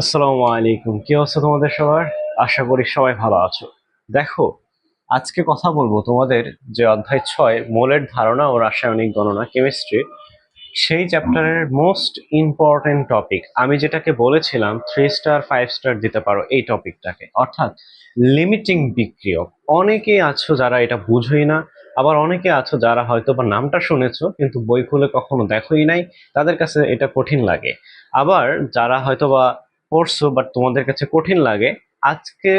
আসসালামু আলাইকুম। কি অবস্থা তোমাদের সবার? আশা করি সবাই ভালো আছো। দেখো, আজকে কথা বলব তোমাদের যে অধ্যায় ছয়, মোলের ধারণা ও রাসায়নিক গণনা কেমিস্ট্রি সেই চ্যাপ্টারের মোস্ট ইম্পর্টেন্ট টপিক আমি যেটাকে বলেছিলাম থ্রি স্টার ফাইভ স্টার দিতে পারো এই টপিকটাকে অর্থাৎ লিমিটিং বিক্রিয়ক। অনেকেই আছো যারা এটা বুঝোই না, আবার অনেকে আছো যারা হয়তো বা নামটা শুনেছো, কিন্তু বই খুলে কখনো দেখোই নাই, তাদের কাছে এটা কঠিন লাগে। আবার যারা হয়তো বা পড়ছো বাট তোমাদের কাছে কঠিন লাগে, আজকে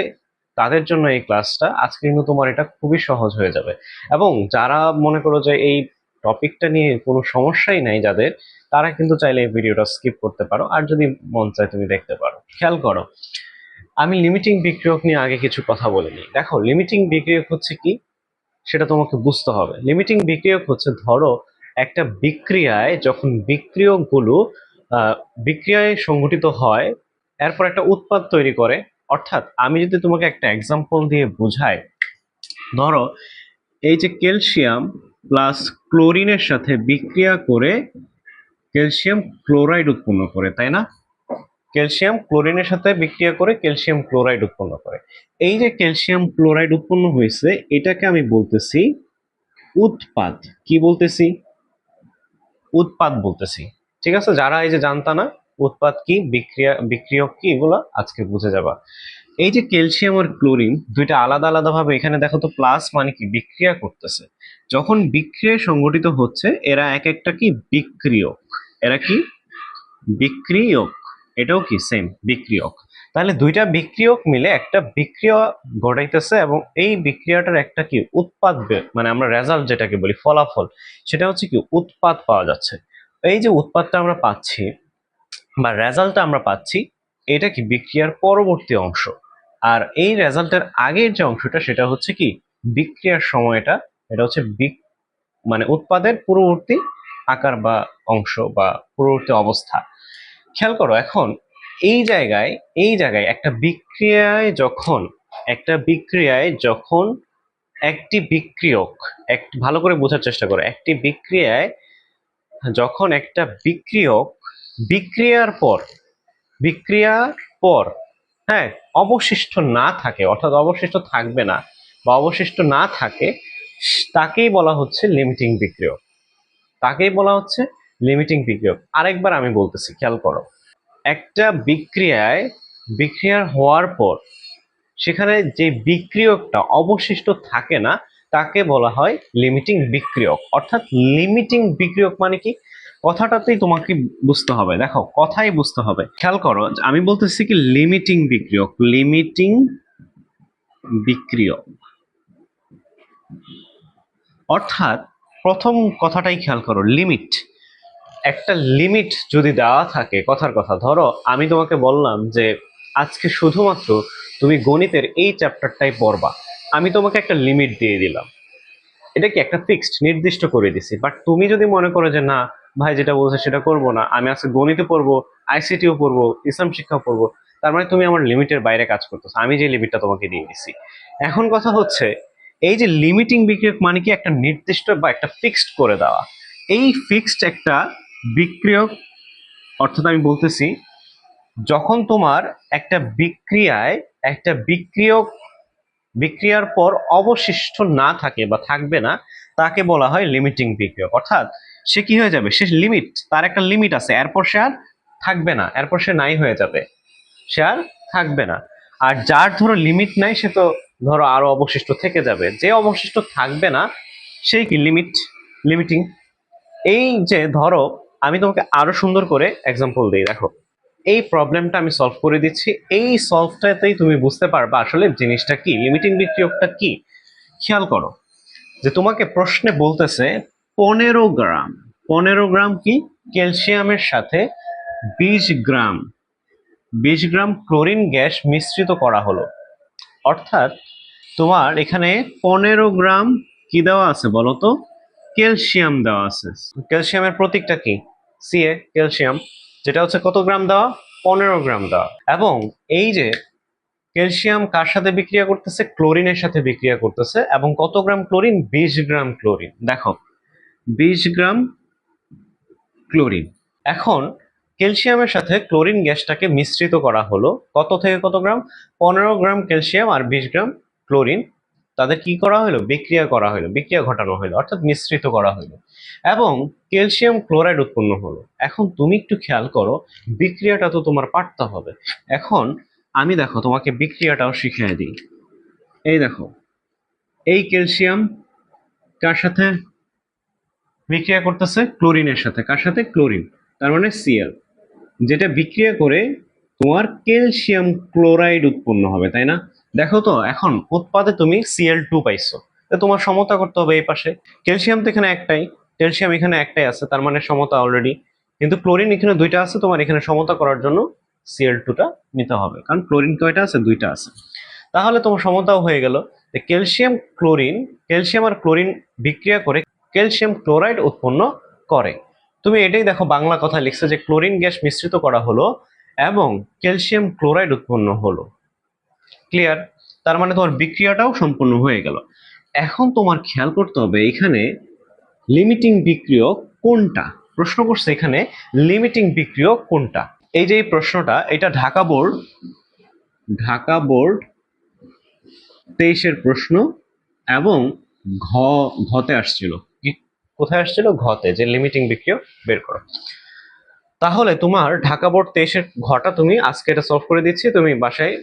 তাদের জন্য এই ক্লাসটা আজকে কিন্তু তোমার এটা খুবই সহজ হয়ে যাবে। এবং যারা মনে করো যে এই টপিকটা নিয়ে কোনো সমস্যাই নাই যাদের, তারা কিন্তু চাইলে এই ভিডিওটা স্কিপ করতে পারো, আর যদি মন চায় তুমি দেখতে পারো। খেয়াল করো, আমি লিমিটিং বিক্রিয়ক নিয়ে আগে কিছু কথা বলে নিই। দেখো লিমিটিং বিক্রিয়ক হচ্ছে কি? সেটা তোমাকে বুঝতে হবে। লিমিটিং বিক্রিয়ক হচ্ছে, ধরো, একটা বিক্রিয়ায় যখন বিক্রিয়কগুলো বিক্রিয়ায় সংঘটিত হয় এরপর একটা উৎপাদ তৈরি করে। অর্থাৎ আমি যদি তোমাকে একটা এক্সাম্পল দিয়ে বুঝাই, ধরো এই যে ক্যালসিয়াম প্লাস ক্লোরিনের সাথে বিক্রিয়া করে ক্যালসিয়াম ক্লোরাইড উৎপন্ন করে, তাই না? ক্যালসিয়াম ক্লোরিনের সাথে বিক্রিয়া করে ক্যালসিয়াম ক্লোরাইড উৎপন্ন করে। এই যে ক্যালসিয়াম ক্লোরাইড উৎপন্ন হয়েছে, এটাকে আমি বলতেছি উৎপাদ। কি বলতেছি? উৎপাদ বলতেছি। ঠিক আছে? যারা এই যে জানতা না উৎপাদ কি, বিক্রিয়া, বিক্রিয়ক কি, এগুলো আজকে বুঝে যাবা। এই যে ক্যালসিয়াম আর ক্লোরিন দুইটা আলাদা আলাদা ভাবে এখানে দেখো তো প্লাস মানে কি, বিক্রিয়া করতেছে। যখন বিক্রিয়া সংগঠিত হচ্ছে, এরা এক একটা কি, বিক্রিয়ক। এরা কি, বিক্রিয়ক। এটাও কি সেম বিক্রিয়ক। তাহলে দুইটা বিক্রিয়ক মিলে একটা বিক্রিয়া ঘটাইতেছে এবং এই বিক্রিয়াটার একটা কি, উৎপাদ মানে আমরা রেজাল্ট যেটাকে বলি, ফলাফল, সেটা হচ্ছে কি, উৎপাদ পাওয়া যাচ্ছে। এই যে উৎপাদটা আমরা পাচ্ছি বা রেজাল্টটা আমরা পাচ্ছি, এটা কি বিক্রিয়ার পরবর্তী অংশ? আর এই রেজাল্টের আগের যে অংশটা, সেটা হচ্ছে কি বিক্রিয়ার সময়টা, এটা হচ্ছে মানে উৎপাদের পূর্ববর্তী আকার বা অংশ বা পূর্ববর্তী অবস্থা। খেয়াল করো, এখন এই জায়গায় এই জায়গায় একটা বিক্রিয়ায় যখন, একটা বিক্রিয়ায় যখন একটি বিক্রিয়ক, এক, ভালো করে বোঝার চেষ্টা করো, একটি বিক্রিয়ায় যখন একটা বিক্রিয়ক বিক্রিয়ার পর বিক্রিয়ার পর হ্যাঁ অবশিষ্ট না থাকে, অর্থাৎ অবশিষ্ট থাকবে না বা অবশিষ্ট না থাকে তাকেই বলা হচ্ছে লিমিটিং বিক্রিয়ক। তাকেই বলা হচ্ছে লিমিটিং বিক্রিয়ক। আরেকবার আমি বলতেছি, খেয়াল করো। একটা বিক্রিয়ায়, বিক্রিয়ার হওয়ার পর, সেখানে যে বিক্রিয়কটা অবশিষ্ট থাকে না, তাকে বলা হয় লিমিটিং বিক্রিয়ক। অর্থাৎ লিমিটিং বিক্রিয়ক মানে কি? কথাটাতেই তোমাকে বুঝতে হবে। দেখো, কথাই বুঝতে হবে। খেয়াল করো, আমি বলতেছি কি লিমিটিং বিক্রিয়ক লিমিটিং বিক্রিয়ক। অর্থাৎ প্রথম কথাটাই খেয়াল করো লিমিট একটা লিমিট যদি দেওয়া থাকে, কথার কথা, ধরো আমি তোমাকে বললাম যে আজকে শুধুমাত্র তুমি গণিতের এই চ্যাপ্টারটাই পড়বা। আমি তোমাকে একটা লিমিট দিয়ে দিলাম। এটা কি একটা ফিক্সড নির্দিষ্ট করে দিছি। বাট তুমি যদি মনে করো যে না ভাই যেটা বলছে সেটা করব না। আমি আজকে গণিতে পড়ব আইসিটিও পড়ব, ইসলাম শিক্ষা পড়ব। তার মানে তুমি আমার লিমিটের বাইরে কাজ করতেছো। আমি যে লিমিটটা তোমাকে দিয়ে দিছি। এখন কথা হচ্ছে, এই যে লিমিটিং বিক্রিয়ক মানে কি একটা নির্দিষ্ট বা একটা ফিক্সড করে দেওয়া? এই ফিক্সড একটা বিক্রিয়ক, অর্থাৎ আমি বলতেছি, যখন তোমার একটা বিক্রিয়ায় একটা বিক্রিয়ক, বিক্রিয়ার পর অবশিষ্ট না থাকে বা থাকবে না, তাকে বলা হয় লিমিটিং বিক্রিয়ক। অর্থাৎ সে কি হয়ে যাবে? সে লিমিট তার একটা লিমিট আছে। এরপর সে আর থাকবে না। এরপর সে নাই হয়ে যাবে। সে আর থাকবে না। আর যার ধরো লিমিট নাই, সে তো ধরো আরও অবশিষ্ট থেকে যাবে। যে অবশিষ্ট থাকবে না, সেই কি লিমিট লিমিটিং এই যে ধরো, আমি তোমাকে আরও সুন্দর করে এক্সাম্পল দিই, দেখো। এই প্রবলেমটা আমি সলভ করে দিচ্ছি। এই সলভটাতেই তুমি বুঝতে পারবে আসলে জিনিসটা কি। লিমিটিং বিক্রিয়কটা কি? খেয়াল করো যে তোমাকে প্রশ্নে বলতেছে পনেরো গ্রাম। পনেরো গ্রাম কি? ক্যালসিয়ামের সাথে বিশ গ্রাম। বিশ গ্রাম ক্লোরিন গ্যাস মিশ্রিত করা হলো। অর্থাৎ তোমার এখানে পনেরো গ্রাম কি দেওয়া আছে বলো তো? ক্যালসিয়াম দেওয়া আছে। ক্যালসিয়ামের প্রতীকটা কি? CA calcium. যেটা হচ্ছে কত গ্রাম দেওয়া? পনেরো গ্রাম দেওয়া। এবং এই যে ক্যালসিয়াম কার সাথে বিক্রিয়া করতেছে? ক্লোরিনের সাথে বিক্রিয়া করতেছে। এবং কত গ্রাম ক্লোরিন? বিশ গ্রাম ক্লোরিন। দেখো বিশ গ্রাম ক্লোরিন। এখন ক্যালসিয়ামের সাথে ক্লোরিন গ্যাসটাকে মিশ্রিত করা হলো। কত থেকে কত গ্রাম? পনেরো গ্রাম ক্যালসিয়াম আর বিশ গ্রাম ক্লোরিন। তাদের কি করা হলো? বিক্রিয়া করা হলো, বিক্রিয়া ঘটানো হলো, অর্থাৎ মিশ্রিত করা হলো। এবং ক্যালসিয়াম ক্লোরাইড উৎপন্ন হলো। এখন তুমি একটু খেয়াল করো, বিক্রিয়াটা তো তোমার পারতে হবে। এখন আমি দেখো, তোমাকে বিক্রিয়াটাও শিখিয়ে দিই। এই দেখো, এই ক্যালসিয়াম কার সাথে? বিক্রিয়া করতেছে ক্লোরিনের সাথে। কার সাথে? ক্লোরিন। তার মানে সিএল যেটা বিক্রিয়া করে তোমার ক্যালসিয়াম ক্লোরাইড উৎপন্ন হবে, তাই না? দেখো তো, এখন উৎপাদে তুমি সিএল টু পাইছো। তোমার সমতা করতে হবে এই পাশে। ক্যালসিয়াম তো এখানে একটাই। ক্যালসিয়াম এখানে একটাই আছে, তার মানে সমতা অলরেডি কিন্তু ক্লোরিন এখানে দুইটা আছে, তোমার এখানে সমতা করার জন্য সিএল টুটা নিতে হবে। কারণ ক্লোরিন কয়টা আছে? দুইটা আছে। তাহলে তোমার সমতাও হয়ে গেল। ক্যালসিয়াম ক্লোরিন, ক্যালসিয়াম আর ক্লোরিন বিক্রিয়া করে ক্যালসিয়াম ক্লোরাইড উৎপন্ন করে। তুমি এটাই দেখো বাংলা কথা লিখছে যে ক্লোরিন গ্যাস মিশ্রিত করা হলো এবং ক্যালসিয়াম ক্লোরাইড উৎপন্ন হলো। ক্লিয়ার? তার মানে তোমার বিক্রিয়াটাও সম্পূর্ণ হয়ে গেল। এখন তোমার খেয়াল করতে হবে এখানে লিমিটিং বিক্রিয়ক কোনটা? প্রশ্ন করছে এখানে লিমিটিং বিক্রিয়ক কোনটা? এই যে প্রশ্নটা, এটা ঢাকা বোর্ড ঢাকা বোর্ড তেইশের প্রশ্ন এবং ঘ, ঘতে আসছিল। কোথায় আসছিল? ঘতে, যে লিমিটিং বিক্রিয়ক বের করো। তাহলে তোমার ঢাকা বোর্ড তেইশের ঘটা তুমি, আজকে এটা সলভ করে দিচ্ছি, তুমি বাসায়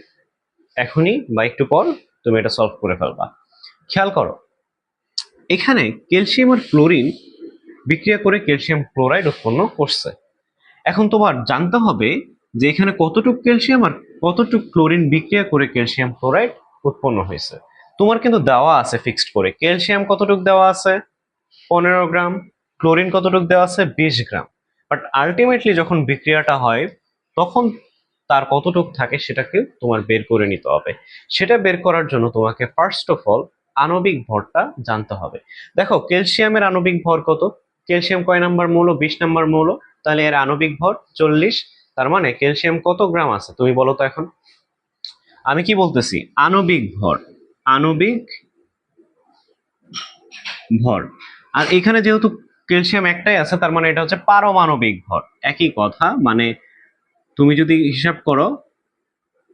এখনই বা একটু পর তুমি এটা সলভ করে ফেলবা। খেয়াল করো, এখানে ক্যালসিয়াম আর ক্লোরিন বিক্রিয়া করে ক্যালসিয়াম ক্লোরাইড উৎপন্ন করছে। এখন তোমার জানতে হবে যে এখানে কতটুকু ক্যালসিয়াম আর কতটুকু ক্লোরিন বিক্রিয়া করে ক্যালসিয়াম ক্লোরাইড উৎপন্ন হয়েছে। তোমার কিন্তু দেওয়া আছে ফিক্সড করে। ক্যালসিয়াম কতটুকু দেওয়া আছে? পনেরো গ্রাম, ক্লোরিন কতটুকু দেওয়া আছে? বিশ গ্রাম। বাট আলটিমেটলি যখন বিক্রিয়াটা হয়, তখন তার কতটুকু থাকে সেটাকে তোমার বের করে নিতে হবে। সেটা বের করার জন্য তোমাকে ফার্স্ট অফ অল আণবিক ভরটা জানতে হবে। দেখো, ক্যালসিয়ামের আণবিক ভর কত? ক্যালসিয়াম কয় নাম্বার মৌল? বিশ নাম্বার মৌল। তাহলে এর আণবিক ভর চল্লিশ। তার মানে ক্যালসিয়াম কত গ্রাম আছে? তুমি বলো তো এখন। আমি কি বলতেছি? আণবিক ভর। আণবিক ভর। আর এখানে যেহেতু ক্যালসিয়াম একটাই আছে, তার মানে এটা হচ্ছে পারমাণবিক ভর। একই কথা মানে তুমি যদি হিসাব করো,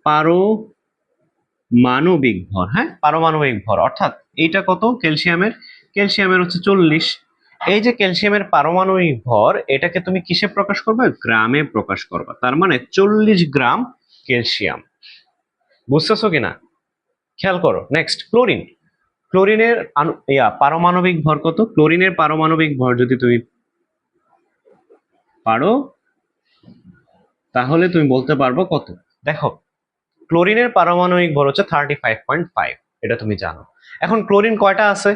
পারমাণবিক ভর হ্যাঁ? পারমাণবিক ভর, অর্থাৎ এইটা কত? ক্যালসিয়ামের ক্যালসিয়ামের হচ্ছে চল্লিশ। এই যে ক্যালসিয়ামের পারমাণবিক ভর, এটাকে তুমি কিসে প্রকাশ করবে? গ্রামে প্রকাশ করবে। তার মানে চল্লিশ গ্রাম ক্যালসিয়াম। বুঝতেছো কিনা? খেয়াল করো। নেক্সট ক্লোরিন ক্লোরিনের ইয়া, পারমাণবিক ভর কত? ক্লোরিনের পারমাণবিক ভর যদি তুমি পারো, তাহলে তুমি বলতে পারব কত? দেখো, ক্লোরিনের পারমাণবিক ভর হচ্ছে থার্টি ফাইভ পয়েন্ট ফাইভ এটা তুমি জানো। এখন ক্লোরিন কয়টা আছে?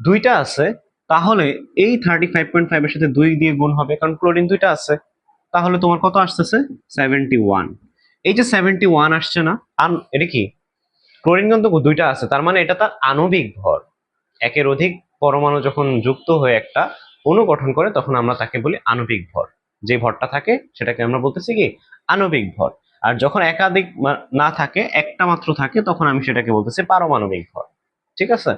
দুইটা আছে, তাহলে এই থার্টি ফাইভ পয়েন্ট ফাইভের সাথে দুই দিয়ে গুণ হবে, কারণ ক্লোরিন দুইটা আছে। তাহলে তোমার কত আসতেছে? সেভেন্টি ওয়ান এই যে সেভেন্টি ওয়ান আসছে না, আন এটা কি? ক্লোরিন কিন্তু দুইটা আছে, তার মানে এটা তার আণবিক ভর। একের অধিক পরমাণু যখন যুক্ত হয়ে একটা অণু গঠন করে, তখন আমরা তাকে বলি আণবিক ভর। যে ভরটা থাকে, সেটাকে আমরা বলতেছি কি? আণবিক ভর। আর যখন একাধিক না থাকে, একটা মাত্র থাকে, তখন আমি সেটাকে বলতেছি পারমাণবিক ভর। ঠিক আছে?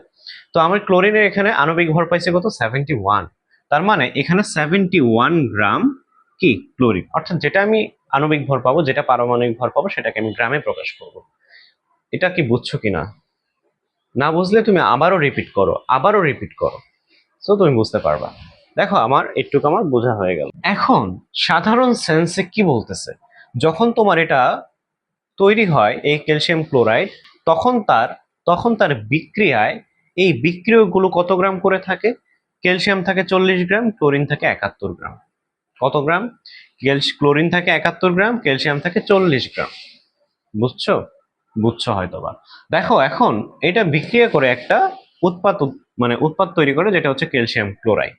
তো আমার ক্লোরিনের এখানে আণবিক ভর পাইছে কত? Seventy one. তার মানে এখানে সেভেন্টি ওয়ান গ্রাম কি? ক্লোরিন। অর্থাৎ যেটা আমি আণবিক ভর পাবো, যেটা পারমাণবিক ভর পাবো, সেটাকে আমি গ্রামে প্রকাশ করব। এটা কি বুঝছ কিনা? না না বুঝলে তুমি আবারও রিপিট করো, আবারও রিপিট করো। সো তুমি বুঝতে পারবা। দেখো আমার, একটুকু আমার বোঝা হয়ে গেল। এখন সাধারণ সেন্সে কি বলতেছে? যখন তোমার এটা তৈরি হয়, এই ক্যালসিয়াম ক্লোরাইড তখন তার তখন তার বিক্রিয়ায় এই বিক্রিয়গুলো কত গ্রাম করে থাকে? ক্যালসিয়াম থাকে চল্লিশ গ্রাম ক্লোরিন থাকে একাত্তর গ্রাম। কত গ্রাম? ক্লোরিন থাকে একাত্তর গ্রাম ক্যালসিয়াম থাকে চল্লিশ গ্রাম। বুঝছ? বুঝছ হয়তো বা দেখো, এখন এটা বিক্রিয়া করে একটা উৎপাদ উৎ- মানে উৎপাদ তৈরি করে যেটা হচ্ছে ক্যালসিয়াম ক্লোরাইড।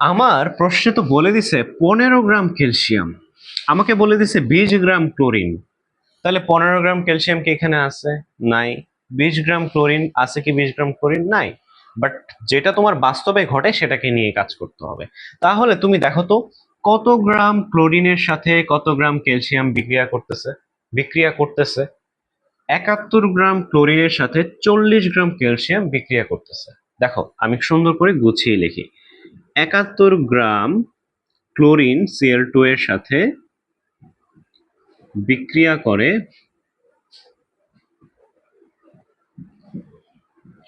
আমার প্রশ্নে তো বলে দিছে পনেরো গ্রাম ক্যালসিয়াম। আমাকে বলে দিছে বিশ গ্রাম ক্লোরিন। তাহলে পনেরো গ্রাম ক্যালসিয়াম কি এখানে আছে? নাই। বিশ গ্রাম ক্লোরিন আছে কি বিশ গ্রাম ক্লোরিন? নাই। বাট যেটা তোমার বাস্তবে ঘটে সেটাকে নিয়ে কাজ করতে হবে। তাহলে তুমি দেখো তো, কত গ্রাম ক্লোরিনের সাথে কত গ্রাম ক্যালসিয়াম বিক্রিয়া করতেছে? বিক্রিয়া করতেছে? একাত্তর গ্রাম ক্লোরিনের সাথে চল্লিশ গ্রাম ক্যালসিয়াম বিক্রিয়া করতেছে। দেখো, আমি সুন্দর করে গুছিয়ে লিখি। একাত্তর গ্রাম ক্লোরিন সিএল টু এর সাথে বিক্রিয়া করে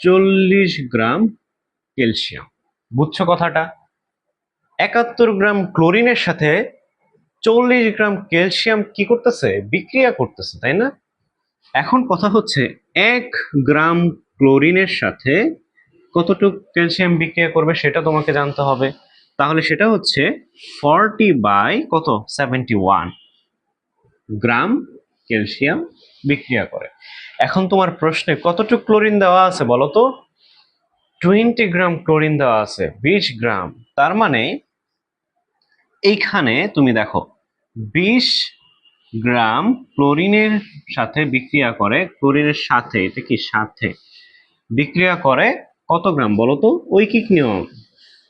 চল্লিশ গ্রাম ক্যালসিয়াম। বুঝছ কথাটা? একাত্তর গ্রাম ক্লোরিনের সাথে চল্লিশ গ্রাম ক্যালসিয়াম কি করতেছে? বিক্রিয়া করতেছে, তাই না? এখন কথা হচ্ছে এক গ্রাম ক্লোরিনের সাথে কতটুকু ক্যালসিয়াম বিক্রিয়া করবে সেটা তোমাকে জানতে হবে। তাহলে সেটা হচ্ছে ফর্টি বাই কত? সেভেন্টি ওয়ান গ্রাম ক্যালসিয়াম বিক্রিয়া করে। এখন তোমার প্রশ্নে কতটুকু ক্লোরিন দেওয়া আছে বলো তো? টোয়েন্টি গ্রাম ক্লোরিন দেওয়া আছে, বিশ গ্রাম। তার মানে এইখানে তুমি দেখো, বিশ গ্রাম ক্লোরিনের সাথে বিক্রিয়া করে, ক্লোরিনের সাথে, এটা কি সাথে? বিক্রিয়া করে কত গ্রাম বলো তো? ঐকিক নিয়ম।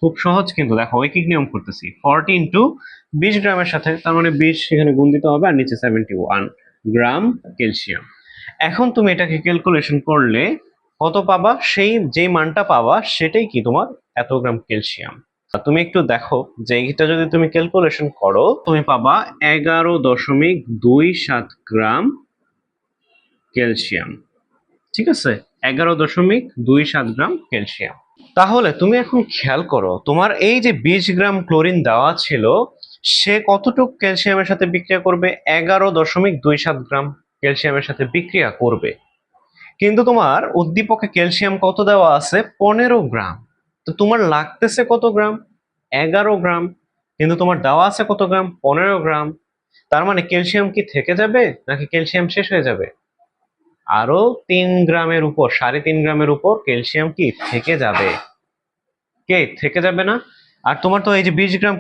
খুব সহজ কিন্তু, দেখো ঐকিক নিয়ম করতেছি। ফর্টি ইন্টু বিশ গ্রামের সাথে, তার মানে বিশ সেখানে গুণ দিতে হবে আর নিচে সেভেন্টি ওয়ান গ্রাম ক্যালসিয়াম। এখন তুমি এটাকে ক্যালকুলেশন করলে কত পাবা? সেই যে মানটা পাবা, সেটাই কি তোমার এত গ্রাম ক্যালসিয়াম। তুমি একটু দেখো যে এইটা যদি তুমি ক্যালকুলেশন করো, তুমি পাবা এগারো দশমিক দুই সাত গ্রাম ক্যালসিয়াম। ঠিক আছে? এগারো দশমিক দুই সাত গ্রাম ক্যালসিয়াম। তাহলে তুমি এখন খেয়াল করো, তোমার এই যে বিশ গ্রাম ক্লোরিন দেওয়া ছিল, সে কতটুকু ক্যালসিয়ামের সাথে বিক্রিয়া করবে? এগারো দশমিক দুই সাত গ্রাম ক্যালসিয়ামের সাথে বিক্রিয়া করবে। কিন্তু তোমার উদ্দীপকে ক্যালসিয়াম কত দেওয়া আছে? পনেরো গ্রাম। তো তোমার লাগতেছে কত গ্রাম? এগারো গ্রাম। কিন্তু তোমার দেওয়া আছে কত গ্রাম? পনেরো গ্রাম। তার মানে ক্যালসিয়াম কি থেকে যাবে নাকি ক্যালসিয়াম শেষ হয়ে যাবে? আরও তিন গ্রামের উপর, সাড়ে তিন গ্রামের উপর ক্যালসিয়াম কি থেকে যাবে? কে? থেকে যাবে না? আর তোমার তো এই যে বিশ গ্রাম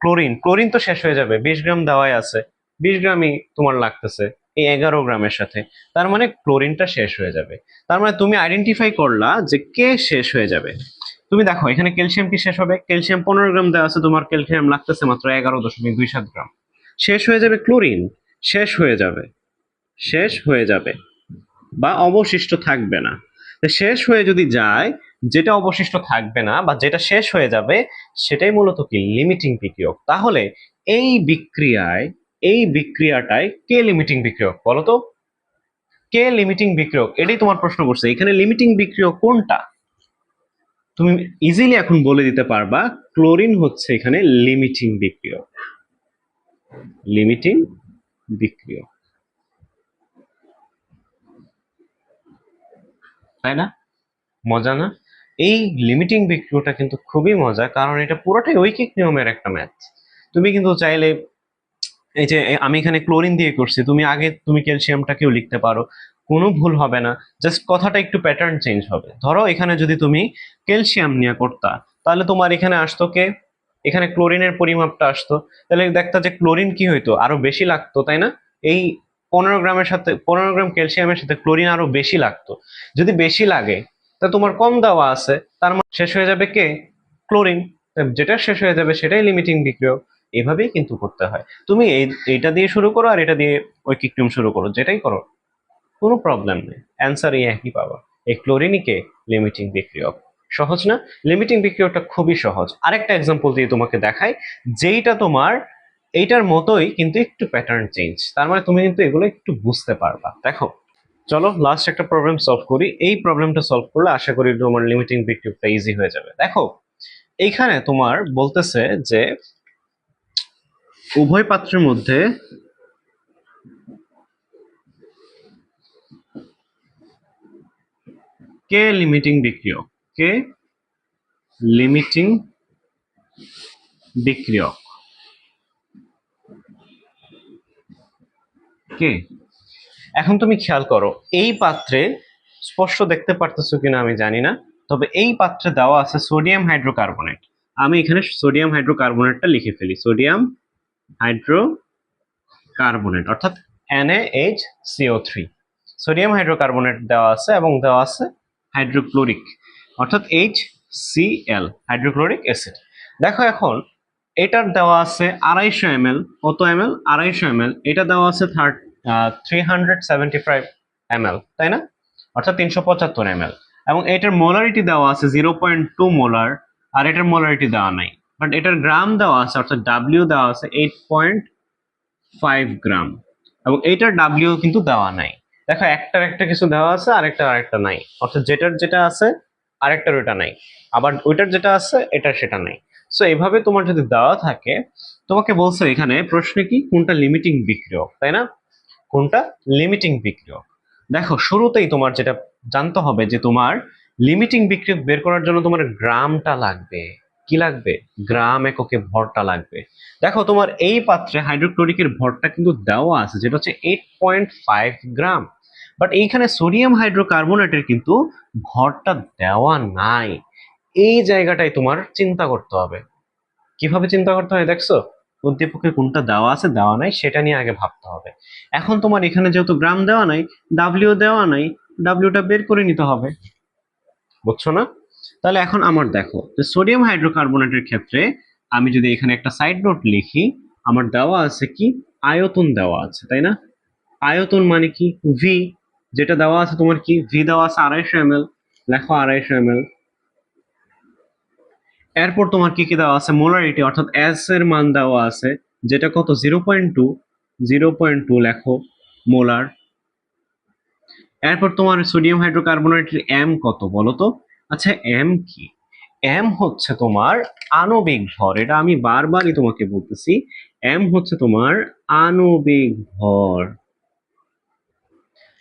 ক্লোরিন ক্লোরিন তো শেষ হয়ে যাবে। বিশ গ্রাম দেওয়াই আছে। বিশ গ্রামই তোমার লাগতেছে এই এগারো গ্রামের সাথে। তার মানে ক্লোরিনটা শেষ হয়ে যাবে। তার মানে তুমি আইডেন্টিফাই করলা যে কে শেষ হয়ে যাবে। তুমি দেখো, এখানে ক্যালসিয়াম কি শেষ হবে? ক্যালসিয়াম পনেরো গ্রাম দেওয়া আছে, তোমার ক্যালসিয়াম লাগতেছে মাত্র এগারো দশমিক দুই সাত গ্রাম। শেষ হয়ে যাবে ক্লোরিন, শেষ হয়ে যাবে, শেষ হয়ে যাবে, বা অবশিষ্ট থাকবে না। শেষ হয়ে যদি যায়, যেটা অবশিষ্ট থাকবে না, বা যেটা শেষ হয়ে যাবে, সেটাই মূলত কি? লিমিটিং বিক্রিয়ক। তাহলে এই বিক্রিয়ায়, এই বিক্রিয়াটায় কে লিমিটিং বিক্রিয়ক বলো তো? কে লিমিটিং বিক্রিয়ক? এটাই তোমার প্রশ্ন করছে। এখানে লিমিটিং বিক্রিয়ক কোনটা? তুমি ইজিলি এখন বলে দিতে পারবা ক্লোরিন হচ্ছে এখানে লিমিটিং বিক্রিয়ক লিমিটিং বিক্রিয়ক তাই না? মজা না? এই লিমিটিং বিক্রিয়টা কিন্তু খুবই মজা, কারণ এটা পুরোটাই ঐকিক নিয়মের একটা ম্যাথ তুমি কিন্তু চাইলে, এই যে আমি এখানে ক্লোরিন দিয়ে করছি, তুমি আগে, তুমি ক্যালসিয়ামটাকেও লিখতে পারো। কোনো ভুল হবে না জাস্ট কথাটা একটু প্যাটার্ন চেঞ্জ হবে। ধরো এখানে যদি তুমি ক্যালসিয়াম নিয়ে করতা, তাহলে তোমার এখানে আসতো কে? এখানে ক্লোরিনের পরিমাপটা আসতো। তাহলে দেখতা যে ক্লোরিন কি হইতো? আরও বেশি লাগতো, তাই না? এই পনেরো গ্রামের সাথে, পনেরো গ্রাম ক্যালসিয়ামের সাথে ক্লোরিন আরও বেশি লাগতো। যদি বেশি লাগে, তা তোমার কম দেওয়া আছে, তার মানে শেষ হয়ে যাবে কে? ক্লোরিন যেটা শেষ হয়ে যাবে সেটাই লিমিটিং বিক্রিয়ক। এভাবেই কিন্তু করতে হয়। তুমি এই, এইটা দিয়ে শুরু করো আর এটা দিয়ে ওই নিয়ম শুরু করো, যেটাই করো। কোনো প্রবলেম নেই। অ্যান্সার এই একই পাবা। এই ক্লোরিনিকে লিমিটিং বিক্রিয়ক। সহজ না? লিমিটিং বিক্রিয়কটা খুবই সহজ। আরেকটা এক্সাম্পল দিয়ে তোমাকে দেখাই। যেইটা তোমার, এইটার মতোই কিন্তু একটু প্যাটার্ন চেঞ্জ তার মানে তুমি কিন্তু এগুলো একটু বুঝতে পারবা। দেখো, চলো লাস্ট একটা প্রবলেম সলভ করি। এই প্রবলেমটা সলভ করলে আশা করি তোমার লিমিটিং বিক্রিয়কটা ইজি হয়ে যাবে। দেখো, এইখানে তোমার বলতেছে যে উভয় পাত্রের মধ্যে কে লিমিটিং বিক্রিয়ক? কে লিমিটিং বিক্রিয়ক? কে? এখন তুমি খেয়াল করো, এই পাত্রে স্পষ্ট দেখতে পারতেছো কিনা আমি জানি না, তবে এই পাত্রে দেওয়া আছে সোডিয়াম হাইড্রোকার্বনেট আমি এখানে সোডিয়াম হাইড্রোকার্বনেটটা লিখে ফেলি সোডিয়াম হাইড্রো কার্বনেট অর্থাৎ NaH CO3 সোডিয়াম হাইড্রোকার্বনেট দেওয়া আছে এবং দেওয়া আছে হাইড্রোক্লোরিক, অর্থাৎ HCl হাইড্রোক্লোরিক অ্যাসিড। দেখো এখন, এটার দেওয়া আছে আড়াইশো এম এল কত এম এল আড়াইশো এম এল এটা দেওয়া আছে third three hundred seventy five M L তাই না? অর্থাৎ তিনশো পঁচাত্তর এম এল এবং এটার মোলারিটি দেওয়া আছে জিরো পয়েন্ট টু মোলার আর এটার মোলারিটি দেওয়া নাই। বাট এটার গ্রাম দেওয়া আছে, অর্থাৎ ডাব্লিউ দেওয়া আছে এইট পয়েন্ট ফাইভ গ্রাম এবং এইটার ডাব্লিউ কিন্তু দেওয়া নাই। দেখো, একটার একটা কিছু দেওয়া আছে, আরেকটার আরেকটা নাই। অর্থাৎ যেটার যেটা আছে, আরেকটার ওইটা নাই। আবার ওইটার যেটা আছে, এটার সেটা নাই। সো এইভাবে তোমার যদি দেওয়া থাকে, তোমাকে বলছে এখানে, প্রশ্নে কি, কোনটা লিমিটিং বিক্রিয়ক, তাই না? কোনটা লিমিটিং বিক্রিয়ক? দেখো, শুরুতেই তোমার যেটা জানতে হবে যে তোমার লিমিটিং বিক্রিয়ক বের করার জন্য তোমার গ্রামটা লাগবে। কি লাগবে? গ্রাম এককে ভরটা লাগবে। দেখো, তোমার এই পাত্রে হাইড্রোক্লোরিকের ভরটা কিন্তু দেওয়া আছে, যেটা হচ্ছে eight point five gram. But এইখানে সোডিয়াম হাইড্রোকার্বোনেটের কিন্তু ভরটা দেওয়া নাই। এই জায়গাটাই তোমার চিন্তা করতে হবে। কীভাবে চিন্তা করতে হয় দেখছ? উদ্দীপকে কোনটা দেওয়া আছে, দেওয়া নাই, সেটা নিয়ে আগে ভাবতে হবে। এখন তোমার এখানে যেহেতু গ্রাম দেওয়া নাই ডাব্লিউ দেওয়া নাই ডাব্লিউটা বের করে নিতে হবে। বুঝছ না? তাহলে এখন আমার দেখো, যে সোডিয়াম হাইড্রোকার্বনেটের ক্ষেত্রে আমি যদি এখানে একটা সাইড নোট লিখি, আমার দেওয়া আছে কি? আয়তন দেওয়া আছে, তাই না? আয়তন মানে কি? ভি যেটা দেওয়া আছে তোমার কি? ভি দেওয়া আছে আড়াইশো এম লেখো আড়াইশো এম এরপর তোমার কি কি দেওয়া আছে? মোলারিটি অর্থাৎ এস এর মান দেওয়া আছে, যেটা কত? Zero point two zero point two লেখো মোলার এরপর তোমার সোডিয়াম হাইড্রোকার্বনেটের এম কত বলো তো আচ্ছা এম কি? এম হচ্ছে তোমার আণবিক ভর। এটা আমি বারবারই তোমাকে বলতেছি। এম হচ্ছে তোমার আণবিক ভর।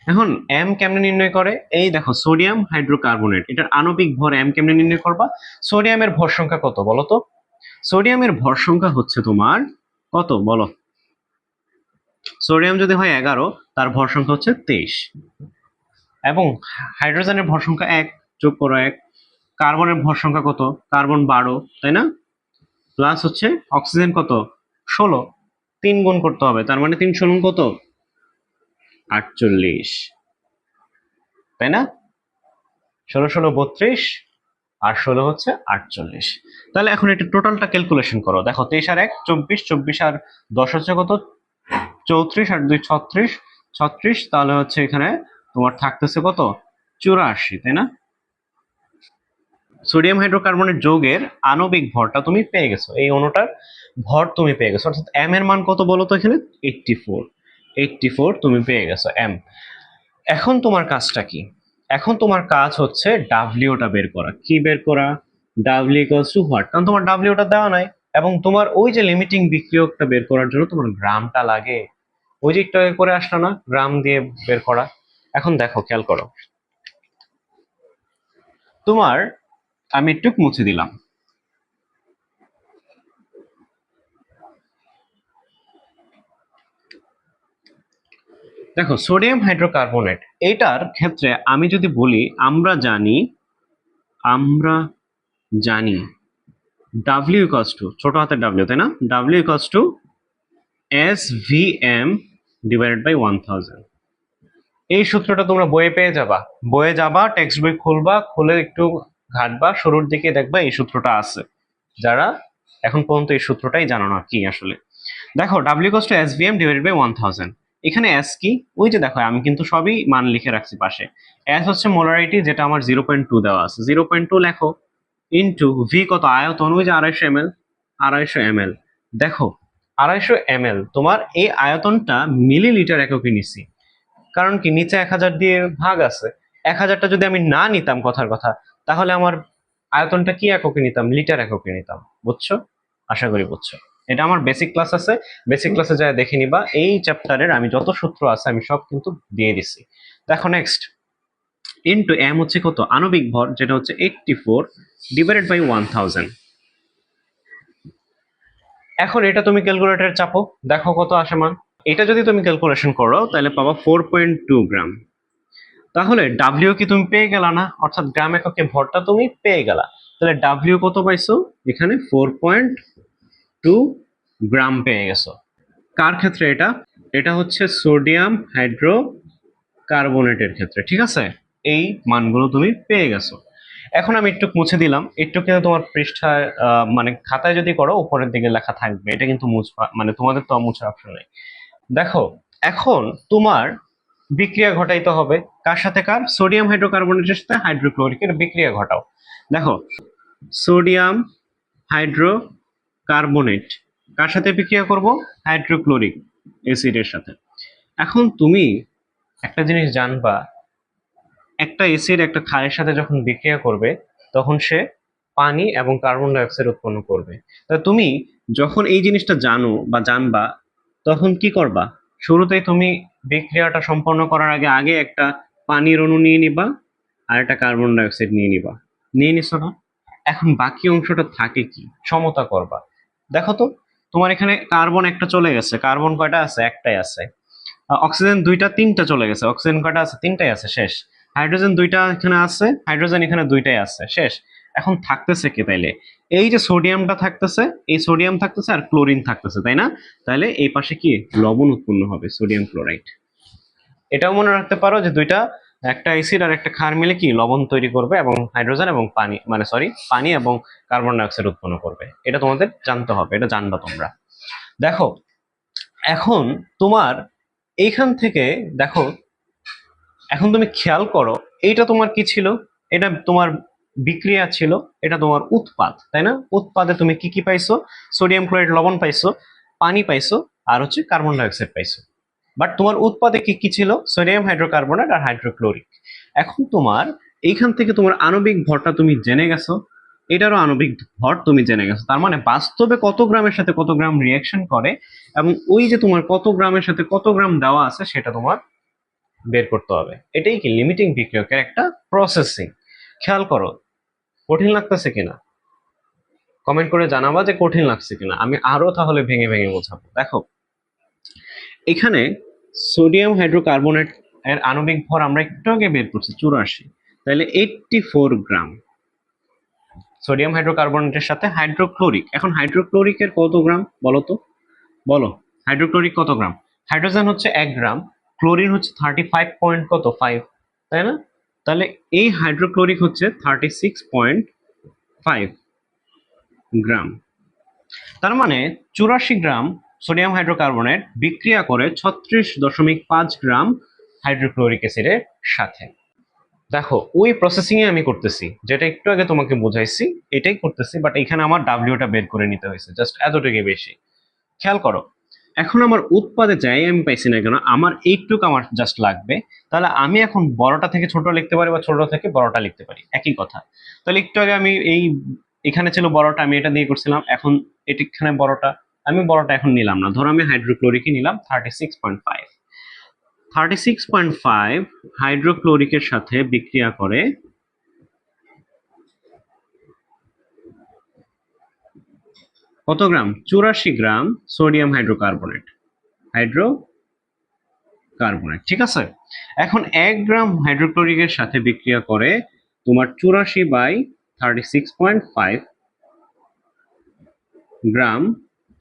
এখন এম কেমনে নির্ণয় করে? এই দেখো, সোডিয়াম হাইড্রোকার্বনেট। এটার আণবিক ভর এম কেমনে নির্ণয় করবা? সোডিয়ামের ভর সংখ্যা কত, বলো তো? সোডিয়ামের ভর সংখ্যা হচ্ছে তোমার কত, বলো? সোডিয়াম যদি হয় এগারো, তার ভর সংখ্যা হচ্ছে তেইশ। এবং হাইড্রোজেনের ভর সংখ্যা এক, যোগ করো এক কার্বনের ভর সংখ্যা কত? কার্বন বারো, তাই না? প্লাস হচ্ছে অক্সিজেন কত? ষোলো। তিন গুণ করতে হবে, তার মানে তিন ষোলো কত? আটচল্লিশ। তাই না? ষোলো ষোলো বত্রিশ, আর ষোলো হচ্ছে আটচল্লিশ। তাহলে এখন এটা টোটালটা ক্যালকুলেশন করো। দেখো, তেইশ আর এক, চব্বিশ চব্বিশ আর দশ হচ্ছে কত? চৌত্রিশ আর দুই, ছত্রিশ। ছত্রিশ তাহলে হচ্ছে এখানে তোমার থাকতেছে কত? চুরাশি, তাই না? সোডিয়াম হাইড্রোকার্বনের যৌগের আণবিক ভরটা তুমি পেয়ে গেছো। এই অণুটার ভর তুমি পেয়ে গেছো। অর্থাৎ এম এর মান কত বলো তো এখানে? এইটটি ফোর এইটটি ফোর তুমি পেয়ে গেছো এম এখন তোমার কাজটা কি? এখন তোমার কাজ হচ্ছে ডাব্লিউটা বের করা। কি বের করা? ডাব্লিউ ইকুয়ালস টু হোয়াট কারণ তোমার ডাব্লিউটা দেওয়া নাই। এবং তোমার ওই যে লিমিটিং বিক্রিয়কটা বের করার জন্য তোমার গ্রামটা লাগে। ওই যে করে আসলো না, গ্রাম দিয়ে বের করা। এখন দেখো, খেয়াল করো। তোমার আমি একটু মুছে দিলাম। দেখো, সোডিয়াম হাইড্রোকার্বনেট এটার ক্ষেত্রে আমি যদি বলি, আমরা জানি আমরা জানি ডাব্লিউ ইকস টু ছোট হাতের ডাব্লিউ তাই না? W equals to S V M divided by one thousand এই সূত্রটা তোমরা বইয়ে পেয়ে যাবা। বইয়ে যাবা টেক্সট বই খুলবা, খুলে একটু ঘাটবা শুরুর দিকে দেখবা এই সূত্রটা আছে। যারা এখন পর্যন্ত এই সূত্রটাই জানো না কি আসলে। দেখো W equals to S V M divided by one thousand এখানে এস কি? ওই যে দেখো, আমি কিন্তু সবই মান লিখে রাখছি পাশে। এস হচ্ছে মোলারিটি যেটা আমার জিরো পয়েন্ট টু দেওয়া আছে। জিরো পয়েন্ট টু লেখো ইন্টু ভি কত? আয়তন, ওই যে আড়াইশো এম এল আড়াইশো এম এল দেখো, আড়াইশো এম এল তোমার এই আয়তনটা মিলিলিটার এককে নিছি। কারণ কি, নিচে এক হাজার দিয়ে ভাগ আছে। এক হাজারটা যদি আমি না নিতাম কথার কথা তাহলে আমার আয়তনটা কি এককে নিতাম? লিটার এককে নিতাম। বুঝছ? আশা করি বুঝছ। এটা আমার বেসিক ক্লাস আছে। বেসিক ক্লাসে যা দেখে নিবা। এই চ্যাপ্টারের আমি যত সূত্র আছে, আমি সব কিন্তু দিয়ে দিছি। দেখো নেক্সট ইন্টু এম হচ্ছে কত? আণবিক ভর, যেটা হচ্ছে eighty four divided by one thousand এখন এটা তুমি ক্যালকুলেটরে চাপো। দেখো কত আসে মান। এটা যদি তুমি ক্যালকুলেশন করো, তাহলে পাবা ফোর পয়েন্ট টু গ্রাম তাহলে ডাব্লিউ কি তুমি পেয়ে গেলা না? অর্থাৎ গ্রাম এককে ভরটা তুমি পেয়ে গেলা। তাহলে ডাব্লিউ কত পাইছো? এখানে ফোর পয়েন্ট টু গ্রাম পেয়ে গেছো। কার ক্ষেত্রে এটা? এটা হচ্ছে সোডিয়াম হাইড্রো কার্বনেটের ক্ষেত্রে, ঠিক আছে? এই মানগুলো তুমি পেয়ে গেছো। এখন আমি একটু মুছে দিলাম। একটু কিন্তু তোমার পৃষ্ঠায় মানে খাতায় যদি করো, উপরের দিকে লেখা থাকবে। এটা কিন্তু মুছবা মানে তোমাদের তো মুছার অপশন নেই। দেখো, এখন তোমার বিক্রিয়া ঘটাইতে হবে। কার সাথে কার? সোডিয়াম হাইড্রোকার্বনেটের সাথে হাইড্রোক্লোরিকের বিক্রিয়া ঘটাও। দেখো, সোডিয়াম হাইড্রো কার্বনেট কার সাথে বিক্রিয়া করব? হাইড্রোক্লোরিক অ্যাসিডের সাথে। এখন তুমি একটা জিনিস জানবা, একটা অ্যাসিড একটা ক্ষারের সাথে যখন বিক্রিয়া করবে, তখন সে পানি এবং কার্বন ডাইঅক্সাইড উৎপন্ন করবে। তা তুমি যখন এই জিনিসটা জানো বা জানবা, তখন কি করবা? শুরুতেই তুমি বিক্রিয়াটা সম্পন্ন করার আগে আগে একটা পানির অণু নিয়ে নিবা আর একটা কার্বন ডাইঅক্সাইড নিয়ে নিবা। নিয়ে নিছো না? এখন বাকি অংশটা থাকে কি? সমতা করবা। দেখো তো, তোমার এখানে কার্বন একটা চলে গেছে। কার্বন কয়টা আছে? একটাই আছে। অক্সিজেন দুইটা, তিনটা চলে গেছে। অক্সিজেন কয়টা আছে? তিনটাই আছে। শেষ। হাইড্রোজেন দুইটা এখানে আছে হাইড্রোজেন এখানে দুইটাই আছে। শেষ। এখন থাকতেছে কে তাইলে? এই যে সোডিয়ামটা থাকতেছে, এই সোডিয়াম থাকতেছে আর ক্লোরিন থাকতেছে, তাই না? তাহলে এই পাশে কি? লবণ উৎপন্ন হবে, সোডিয়াম ক্লোরাইড। এটাও মনে রাখতে পারো যে দুইটা, একটা অ্যাসিড আর একটা ক্ষার মিলে কি লবণ তৈরি করবে এবং হাইড্রোজেন এবং পানি মানে সরি, পানি এবং কার্বন ডাইঅক্সাইড উৎপন্ন করবে। এটা তোমাদের জানতে হবে, এটা জানবা তোমরা। দেখো, এখন তোমার এইখান থেকে, দেখো, এখন তুমি খেয়াল করো, এইটা তোমার কি ছিল? এটা তোমার বিক্রিয়া ছিল, এটা তোমার উৎপাদ, তাই না? উৎপাদে তুমি কি কি পাইছো? সোডিয়াম ক্লোরাইড, লবণ পাইছো, পানি পাইছো, আর হচ্ছে কার্বন ডাইঅক্সাইড পাইছো। বাট তোমার উৎপাদে কি কি ছিল? সোডিয়াম, হাইড্রোকার্বনেট আর হাইড্রোক্লোরিক। এখন তোমার এইখান থেকে তোমার আণবিক ভরটা তুমি জেনে গেছো, এটারও আণবিক ভর তুমি জেনে গেছো। তার মানে বাস্তবে কত গ্রামের সাথে কত গ্রাম রিয়াকশন করে এবং ওই যে তোমার কত গ্রামের সাথে কত গ্রাম দেওয়া আছে, সেটা তোমার বের করতে হবে। এটাই কি লিমিটিং বিক্রিয়কের একটা প্রসেসিং খেয়াল করো কঠিন লাগতেছে কিনা? কমেন্ট করে জানাবা যে কঠিন লাগছে কিনা। আমি আরও তাহলে ভেঙে ভেঙে বোঝাবো। দেখো, এখানে সোডিয়াম হাইড্রোকার্বনেট এর আণবিক ভর আমরা একটু আগে বের করছি, চুরাশি। তাহলে এইটটি ফোর গ্রাম সোডিয়াম হাইড্রোকার্বনেটের সাথে হাইড্রোক্লোরিক এখন হাইড্রোক্লোরিকের কত গ্রাম বলো তো? বলো হাইড্রোক্লোরিক কত গ্রাম হাইড্রোজেন হচ্ছে এক গ্রাম ক্লোরিন হচ্ছে থার্টি ফাইভ পয়েন্ট কত? ফাইভ তাই না? তাহলে এই হাইড্রোক্লোরিক হচ্ছে thirty six point five gram. তার মানে চুরাশি গ্রাম সোডিয়াম হাইড্রোকার্বনেট বিক্রিয়া করে ছত্রিশ দশমিক পাঁচ গ্রাম হাইড্রোক্লোরিক অ্যাসিডের সাথে। দেখো, ওই প্রসেসিং এ আমি করতেছি, যেটা একটু আগে তোমাকে বুঝাইছি, এটাই করতেছি বাট এখানে আমার ডাব্লিউটা বের করে নিতে হয়েছে জাস্ট এতটুকু বেশি। খেয়াল করো এখন আমার উৎপাদে যাই আমি পাইছি না কেন, আমার এইটুক আমার জাস্ট লাগবে। তাহলে আমি এখন বড়টা থেকে ছোট লিখতে পারি বা ছোট থেকে বড়টা লিখতে পারি। একই কথা। তাহলে একটু আগে আমি এই, এখানে ছিল বড়টা, আমি এটা দিয়ে করছিলাম, এখন এটিখানে বড়টা, আমি বড়টা এখন নিলাম না। ধরো আমি হাইড্রোক্লোরিকই নিলাম thirty six point five thirty six point five হাইড্রোক্লোরিকের সাথে বিক্রিয়া করে কত গ্রাম? চুরাশি gram sodium hydrocarbonate. Hydro carbonate ঠিক আছে? এখন এক গ্রাম হাইড্রোক্লোরিকের সাথে বিক্রিয়া করে তোমার চুরাশি by thirty six point five gram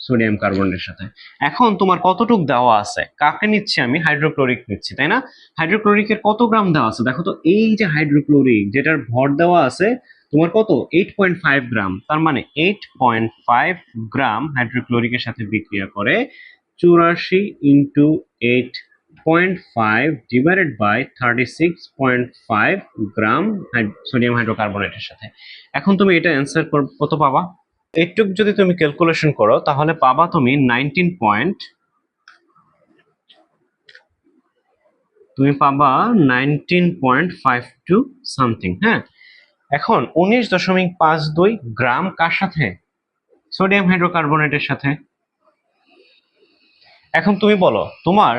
sodium কার্বনের সাথে। এখন তোমার কতটুক দেওয়া আছে? কাকে নিচ্ছি আমি? হাইড্রোক্লোরিক নিচ্ছি, তাই না? হাইড্রোক্লোরিকের কত গ্রাম দেওয়া আছে? দেখো তো, এই যে হাইড্রোক্লোরিক, যেটার ভর দেওয়া আছে তোমার কত? Eight point five gram. তার মানে এইট পয়েন্ট ফাইভ গ্রাম হাইড্রোক্লোরিকের সাথে বিক্রিয়া করে চুরাশি into eight point five divided by thirty six point five gram sodium হাইড্রোকার্বনেটের সাথে। এখন তুমি এটা অ্যান্সার কত পাবা? এইটুক যদি তুমি ক্যালকুলেশন করো, তাহলে পাবা তুমি নাইনটিন পয়েন্ট তুমি পাবা nineteen point five two something হ্যাঁ? এখন উনিশ দশমিক পাঁচ দুই গ্রাম কার সাথে? সোডিয়াম হাইড্রোকার্বনেটের সাথে। এখন তুমি বলো, তোমার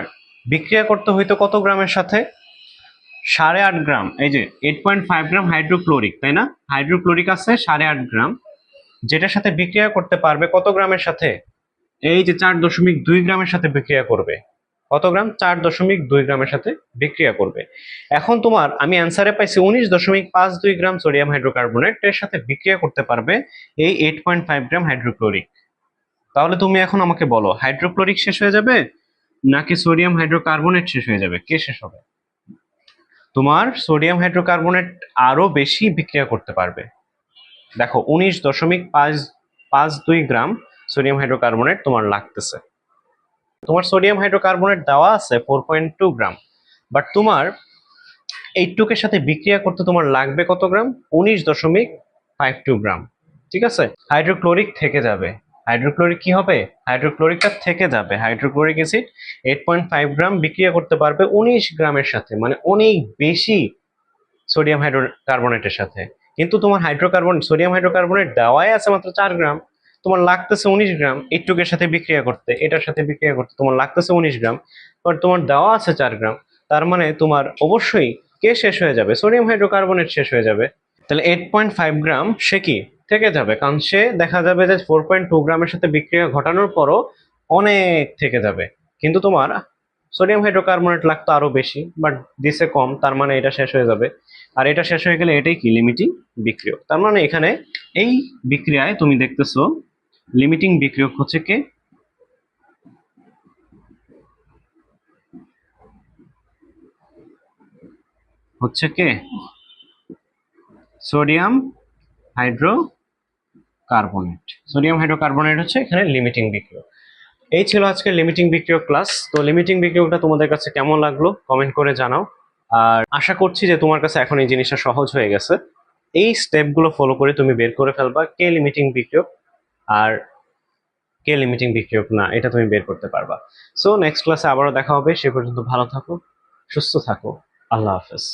বিক্রিয়া করতে হইতো কত গ্রামের সাথে? সাড়ে আট গ্রাম, এই যে eight point five gram hydrochloric, তাই না? হাইড্রোক্লোরিক আছে সাড়ে আট গ্রাম। যেটার সাথে বিক্রিয়া করতে পারবে কত গ্রামের সাথে? এই যে চার দশমিক দুই গ্রামের সাথে বিক্রিয়া করবে। কত গ্রাম? চার দশমিক দুই গ্রামের সাথে বিক্রিয়া করবে। এখন তোমার আমি অ্যান্সারে পাইছি উনিশ দশমিক পাঁচ দুই গ্রাম সোডিয়াম হাইড্রোকার্বনেট এর সাথে বিক্রিয়া করতে পারবে এই eight point five gram hydrochloric তাহলে তুমি এখন আমাকে বলো হাইড্রোক্লোরিক শেষ হয়ে যাবে নাকি সোডিয়াম হাইড্রোকার্বনেট শেষ হয়ে যাবে? কে শেষ হবে? তোমার সোডিয়াম হাইড্রোকার্বনেট আরও বেশি বিক্রিয়া করতে পারবে। দেখো, উনিশ দশমিক পাঁচ পাঁচ দুই গ্রাম সোডিয়াম হাইড্রোকার্বনেট তোমার লাগতেছে। তোমার সোডিয়াম হাইড্রোকার্বনেট দেওয়া আছে four point two gram but তোমার এই টুকের সাথে বিক্রিয়া করতে তোমার লাগবে কত গ্রাম উনিশ দশমিক ফাইভ টু গ্রাম ঠিক আছে? হাইড্রোক্লোরিক থেকে যাবে। হাইড্রোক্লোরিক কি হবে? হাইড্রোক্লোরিকটা থেকে যাবে। Hydrochloric acid eight point five gram বিক্রিয়া করতে পারবে উনিশ গ্রামের সাথে মানে অনেক বেশি সোডিয়াম হাইড্রোকার্বনেটের সাথে। কিন্তু তোমার হাইড্রোকার্বন সোডিয়াম হাইড্রোকার্বনেট দেওয়াই আছে মাত্র চার গ্রাম তোমার লাগতেছে উনিশ গ্রাম, এইটুকের সাথে বিক্রিয়া করতে, এটার সাথে বিক্রিয়া করতে তোমার লাগতেছে উনিশ গ্রাম বাট তোমার দেওয়া আছে চার গ্রাম, তার মানে তোমার অবশ্যই কে শেষ হয়ে যাবে? সোডিয়াম হাইড্রোকার্বনেট শেষ হয়ে যাবে। তাহলে এইট পয়েন্ট ফাইভ গ্রাম সে কি? থেকে যাবে, কারণ সে দেখা যাবে যে ফোর পয়েন্ট টু গ্রামের সাথে বিক্রিয়া ঘটানোর পরও অনেক থেকে যাবে। কিন্তু তোমার সোডিয়াম হাইড্রোকার্বনেট লাগতো আরও বেশি বাট দিছে কম, তার মানে এটা শেষ হয়ে যাবে। আর এটা শেষ হয়ে গেলে এটাই কি? লিমিটিং বিক্রিয়ক। তার মানে এখানে এই বিক্রিয়ায় তুমি দেখতেছো লিমিটিং বিক্রিয়ক হচ্ছে কে? হচ্ছে কে? Sodium hydrocarbonate sodium hydrocarbonate হচ্ছে এখানে লিমিটিং বিক্রিয়ক। এই ছিল আজকে লিমিটিং বিক্রিয়ক ক্লাস তো লিমিটিং বিক্রিয়কটা তোমাদের কাছে কেমন লাগল কমেন্ট করে জানাও। আর আশা করছি যে তোমার কাছে এখন এই জিনিসটা সহজ হয়ে গেছে। এই স্টেপগুলো ফলো করে তুমি বের করে ফেলবা কে লিমিটিং বিক্রিয়ক। আর কে লিমিটিং বিক্রিয়ক না, এটা তুমি বের করতে পারবা। সো নেক্সট ক্লাসে আবারও দেখা হবে, সে পর্যন্ত ভালো থাকো, সুস্থ থাকো, আল্লাহ হাফেজ।